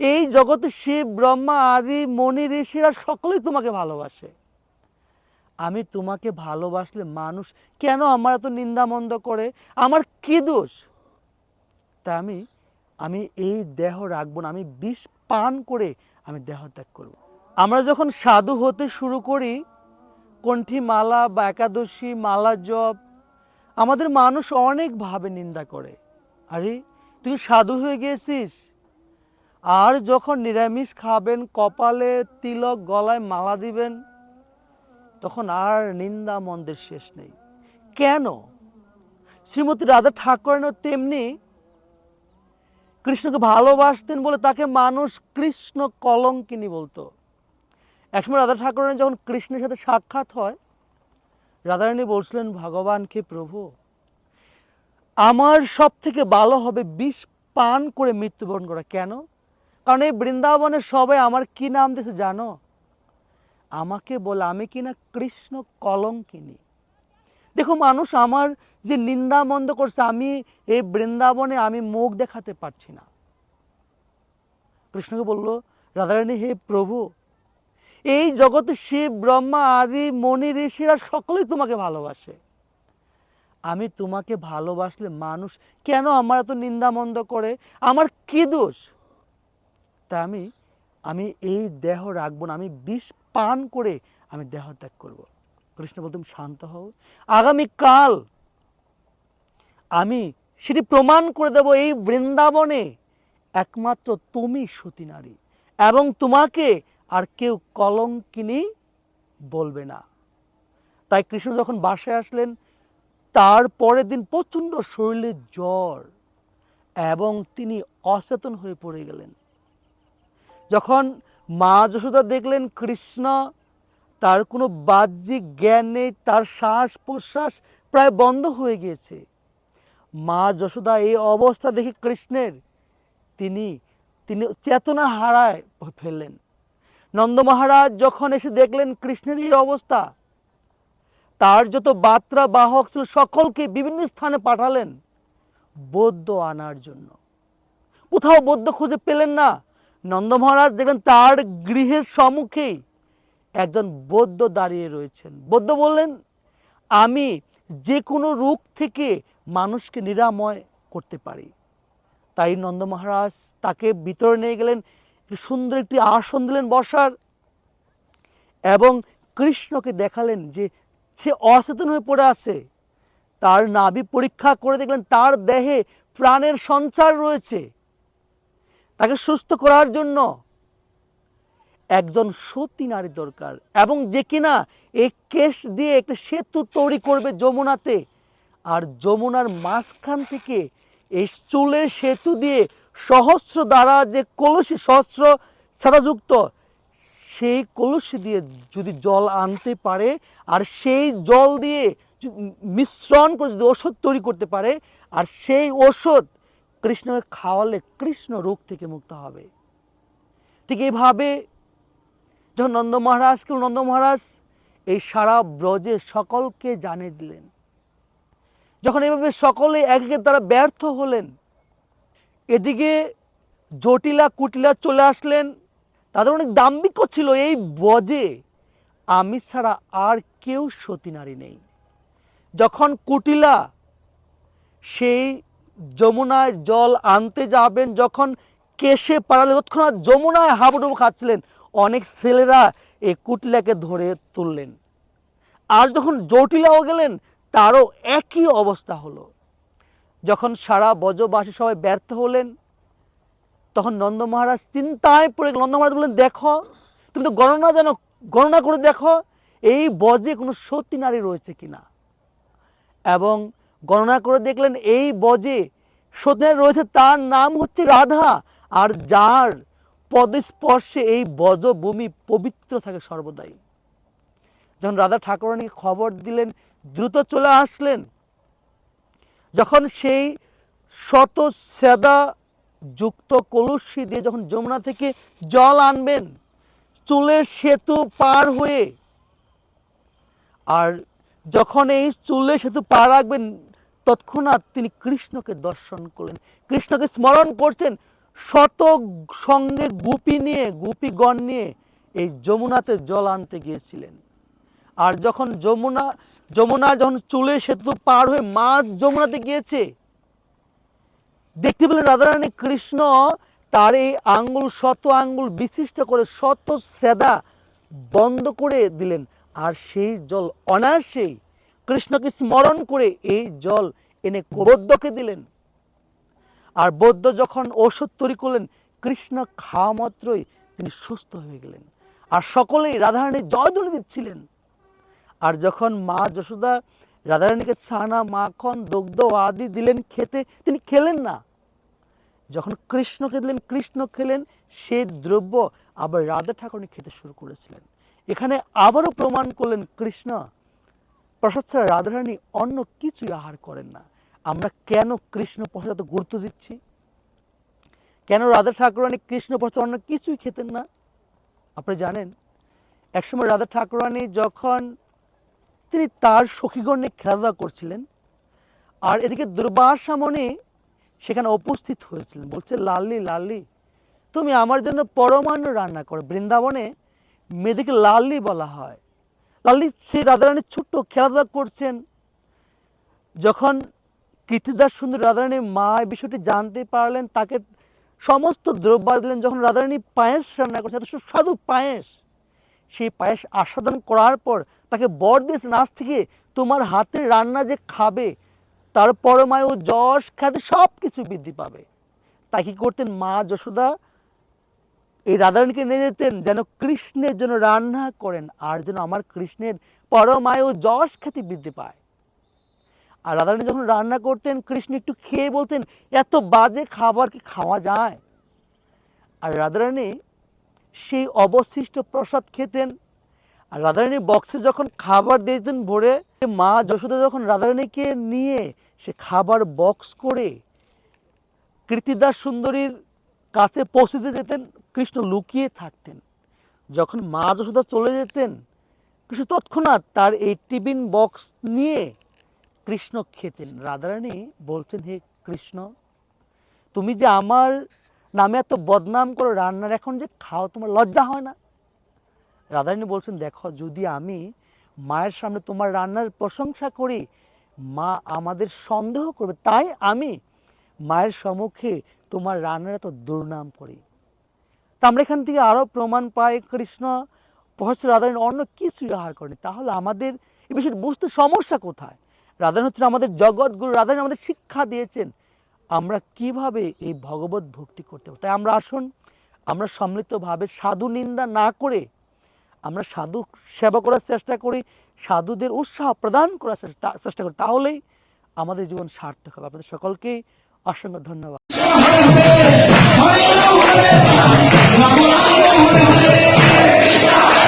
এই জগতে শিব, ব্রহ্মা, আদি মনি ঋষিরা সকলেই তোমাকে ভালোবাসে। আমি তোমাকে ভালোবাসলে মানুষ কেন আমার এত নিন্দামন্দ করে? আমার কি দোষ? তা আমি আমি এই দেহ রাখব না, আমি বিষ পান করে আমি দেহ ত্যাগ করব। আমরা যখন সাধু হতে শুরু করি কণ্ঠী মালা বা একাদশী, মালা জপ, আমাদের মানুষ অনেকভাবে নিন্দা করে। আরে, তুই সাধু হয়ে গিয়েছিস আর যখন নিরামিষ খাবেন, কপালে তিলক গলায় মালা দিবেন, তখন আর নিন্দা মন্দের শেষ নেই। কেন? শ্রীমতী রাধা ঠাকুরানও তেমনি কৃষ্ণকে ভালোবাসতেন বলে তাকে মানুষ কৃষ্ণ কলঙ্কিনী বলতো। একসময় রাধা ঠাকুরানী যখন কৃষ্ণের সাথে সাক্ষাৎ হয়, রাধারানী বলছিলেন ভগবানকে প্রভু, আমার সব থেকে ভালো হবে বিষ পান করে মৃত্যুবরণ করা। কেন? কারণ এই বৃন্দাবনে সবাই আমার কি নাম দিয়েছে জানো? আমাকে বলে, আমি কিনা কৃষ্ণ কলঙ্কিনী? দেখো, মানুষ আমার যে নিন্দা মন্দ করছে, আমি এই বৃন্দাবনে আমি মুখ দেখাতে পারছি না। কৃষ্ণকে বলল, রাধারানী, হে প্রভু, এই জগতে শিব, ব্রহ্মা, আদি মনি ঋষিরা সকলেই তোমাকে ভালোবাসে। আমি তোমাকে ভালোবাসলে মানুষ কেন আমার এত নিন্দামন্দ করে? আমার কি দোষ? তা আমি আমি এই দেহ রাখব না, আমি বিষ পান করে আমি দেহ ত্যাগ করব। কৃষ্ণ বলতুম শান্ত হও। আগামীকাল আমি সেটি প্রমাণ করে দেব এই বৃন্দাবনে একমাত্র তুমি সতী নারী এবং তোমাকে আর কেউ কলঙ্কিনী বলবে না। তাই কৃষ্ণ যখন বাসায় আসলেন, তার পরের দিন প্রচণ্ড শরীরে জ্বর এবং তিনি অচেতন হয়ে পড়ে গেলেন। যখন মা যশোদা দেখলেন কৃষ্ণ, তার কোনো বাহ্যিক জ্ঞান নেই, তার শ্বাস প্রশ্বাস প্রায় বন্ধ হয়ে গিয়েছে। মা যশোদা এই অবস্থা দেখে কৃষ্ণের তিনি তিনি চেতনা হারায় ফেললেন। নন্দ মহারাজ যখন এসে দেখলেন কৃষ্ণের এই অবস্থা, তার যত বার্তা বাহক ছিল সকলকে বিভিন্ন স্থানে পাঠালেন বৌদ্ধ আনার জন্য। কোথাও বৌদ্ধ খুঁজে পেলেন না নন্দ মহারাজ দেখলেন তার গৃহের সম্মুখেই একজন বৌদ্ধ দাঁড়িয়ে রয়েছেন। বৌদ্ধ বললেন, আমি যে কোনো রোগ থেকে মানুষকে নিরাময় করতে পারি। তাই নন্দ মহারাজ তাকে ভিতরে নিয়ে গেলেন সুন্দর একটি আসন দিলেন বসার এবং কৃষ্ণকে দেখালেন যে সে অচেতন হয়ে পড়ে আছে। তার নাভি পরীক্ষা করে দেখলেন তার দেহে প্রাণের সঞ্চার রয়েছে। তাকে সুস্থ করার জন্য একজন সতী নারী দরকার। এবং যে কিনা এই কেশ দিয়ে একটা সেতু তৈরি করবে যমুনাতে, আর যমুনার মাঝখান থেকে এই চুলের সেতু দিয়ে সহস্র দ্বারা যে কলসি, সহস্র ছাতাযুক্ত, সেই কলসি দিয়ে যদি জল আনতে পারে, আর সেই জল দিয়ে মিশ্রণ করে যদি ওষুধ তৈরি করতে পারে, আর সেই ওষুধ কৃষ্ণকে খাওয়ালে কৃষ্ণ রোগ থেকে মুক্ত হবে। ঠিক এইভাবে যখন নন্দ মহারাজ কেউ নন্দ মহারাজ এই সারা ব্রজে সকলকে জানিয়ে দিলেন। যখন এইভাবে সকলে এক একের দ্বারা ব্যর্থ হলেন, এদিকে জটিলা কুটিলা চলে আসলেন, তাদের অনেক দাম্ভিক্য ছিল, এই বজে আমি ছাড়া আর কেউ সতী নারী নেই। যখন কুটিলা সেই যমুনায় জল আনতে যাবেন যখন কেশে পাড়ালে তৎক্ষণাৎ যমুনায় হাবুডুবু খাচ্ছিলেন। অনেক ছেলেরা এই কুটিলাকে ধরে তুললেন। আর যখন জটিলাও গেলেন, তারও একই অবস্থা হলো। যখন সারা বজবাসী সবাই ব্যর্থ হলেন, তখন নন্দ মহারাজ চিন্তায় পড়ে। নন্দ মহারাজ বললেন, দেখো, তুমি তো গণনা যেন গণনা করে দেখো, এই বজে কোনো সতী নারী রয়েছে কিনা? এবং গণনা করে দেখলেন, এই বজে সতী রয়েছে তার নাম হচ্ছে রাধা। আর যার পদস্পর্শে এই বজভূমি পবিত্র থাকে সর্বদাই। যখন রাধা ঠাকুরানীকে খবর দিলেন, দ্রুত চলে আসলেন, যখন সেই শত সেদা যুক্ত কলসি দিয়ে যখন যমুনা থেকে জল আনবেন, চুলের সেতু পার হয়ে, আর যখন এই চুলের সেতু পার রাখবেন তৎক্ষণাৎ তিনি কৃষ্ণকে দর্শন করলেন। কৃষ্ণকে স্মরণ করছেন শত সঙ্গে গুপি নিয়ে, গুপিগণ নিয়ে এই যমুনাতে জল আনতে গিয়েছিলেন। আর যখন যমুনা যমুনা যখন চলে সেতু পার হয়ে মাছ যমুনাতে গিয়েছে। দেখতে পেলেন রাধারানী কৃষ্ণ তার এই আঙ্গুল, শত আঙ্গুল বিশিষ্ট করে, শত সেদা বন্ধ করে দিলেন। আর সেই জল অনায়াসেই কৃষ্ণকে স্মরণ করে এই জল এনে বৌদ্ধকে দিলেন। আর বৌদ্ধ যখন ঔষধ তৈরি করলেন, কৃষ্ণ খাওয়া মাত্রই তিনি সুস্থ হয়ে গেলেন। আর সকলেই রাধারানী জয়ধ্বনি দিচ্ছিলেন। আর যখন মা যশোদা রাধারানীকে ছানা, মাখন, দুগ্ধ আদি দিলেন খেতে, তিনি খেলেন না। যখন কৃষ্ণকে দিলেন, কৃষ্ণ খেলেন সেই দ্রব্য আবার রাধা ঠাকুরনি খেতে শুরু করেছিলেন। এখানে আবারও প্রমাণ করলেন কৃষ্ণ প্রসাদ ছাড়া রাধারানী অন্য কিছুই আহার করেন না। আমরা কেন কৃষ্ণ প্রসাদ গুরুত্ব দিচ্ছি? কেন রাধা ঠাকুরানী কৃষ্ণ প্রসাদ অন্য কিছুই খেতেন না? আপনি জানেন, একসময় রাধা ঠাকুরানী যখন তিনি তার সখীগণ নিয়ে খেলাধুলা করছিলেন, আর এদিকে দুর্বাসা মনে সেখানে উপস্থিত হয়েছিলেন। বলছে, লাল্লি লাল্লি, তুমি আমার জন্য পরমান্ন রান্না করো। বৃন্দাবনে মেয়েদেরকে লাল্লি বলা হয়। লাল্লি সেই রাধারানীর ছোট্ট খেলাধুলা করছেন। যখন কৃতিদাস সুন্দর রাধারানীর মা এই বিষয়টি জানতে পারলেন, তাকে সমস্ত দ্রব্য দিলেন। যখন রাধারানী পায়েস রান্না করছেন, এত সুস্বাদু পায়েস, সেই পায়েস আস্বাদন করার পর তাকে বর দিয়েছেন আজ থেকে তোমার হাতের রান্না যে খাবে, তার পরমায়ু, যশ, খ্যাতি সব কিছু বৃদ্ধি পাবে। তাই কি করতেন মা যশোদা? এই রাধারানীকে নিয়ে যেতেন যেন কৃষ্ণের জন্য রান্না করেন আর যেন আমার কৃষ্ণের পরমায়ু যশ খ্যাতি বৃদ্ধি পায়। আর রাধারানী যখন রান্না করতেন, কৃষ্ণ একটু খেয়ে বলতেন, এত বাজে খাবার কি খাওয়া যায়? আর রাধারানী সেই অবশিষ্ট প্রসাদ খেতেন। আর রাধারানী বক্সে যখন খাবার দিতেন ভরে, মা যশোদা যখন রাধারানীকে নিয়ে সে খাবার বক্স করে কৃতিদাস সুন্দরীর কাছে পৌঁছতে যেতেন কৃষ্ণ লুকিয়ে থাকতেন। যখন মা যশোদা চলে যেতেন, কৃষ্ণ তৎক্ষণাৎ তার এই টিফিন বক্স নিয়ে কৃষ্ণ খেতেন। রাধারানী বলছেন, হে কৃষ্ণ, তুমি যে আমার নামে এত বদনাম করো, রান্নার এখন যে খাও, তোমার লজ্জা হয় না? রাধারানী বলছেন, দেখো, যদি আমি মায়ের সামনে তোমার রান্নার প্রশংসা করি, মা আমাদের সন্দেহ করবে। তাই আমি মায়ের সম্মুখে তোমার রান্নার এত দুর্নাম করি। তা আমরা এখান থেকে আরও প্রমাণ পাই, কৃষ্ণ প্রহস্য রাধারানী অন্য কিছু আহার করেনি। তাহলে আমাদের এই বিষয়টি বুঝতে সমস্যা কোথায়? রাধারানী হচ্ছেন আমাদের জগৎগুরু, রাধারানী আমাদের শিক্ষা দিয়েছেন। আমরা কীভাবে এই ভগবত ভক্তি করতে পারি? তাই আমরা আসুন, আমরা সম্মিলিতভাবে সাধু নিন্দা না করে, আমরা সাধু সেবা করার চেষ্টা করি, সাধুদের উৎসাহ প্রদান করার চেষ্টা করি, তাহলেই আমাদের জীবন সার্থক হবে। আপনাদের সকলকেই অসংখ্য ধন্যবাদ। হতে